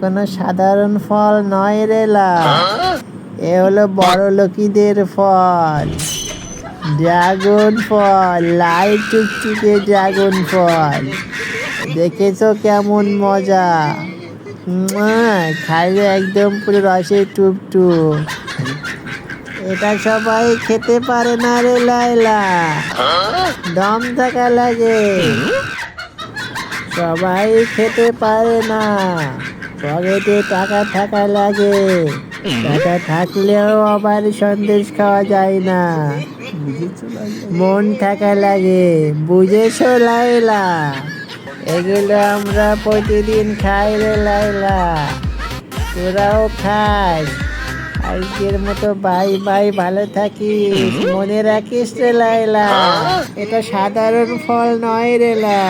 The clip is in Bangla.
কোনো সাধারণ ফল নয় রেলা এ হলো বড় লোকিদের ফল। ড্রাগন ফল, লাল টুকটুকে ড্রাগন ফল। দেখেছ কেমন মজা? খাইলে একদম পুরো রসে টুপ টুপ এটা সবাই খেতে পারে না রে লাইলা দম থাকা লাগে। সবাই খেতে পারে না। পকেটে টাকা থাকা লাগে। টাকা থাকলেও আবার সন্দেশ খাওয়া যায় না। মন থাকা লাগে। বুঝেছ লাইলা এগুলো আমরা প্রতিদিন খাই রে লাইলা তোরাও খাই। আজকের মতো বাই বাই, ভালো থাকিস। মনে রাখিস রে লাইলা এটা সাধারণ ফল নয় রেলা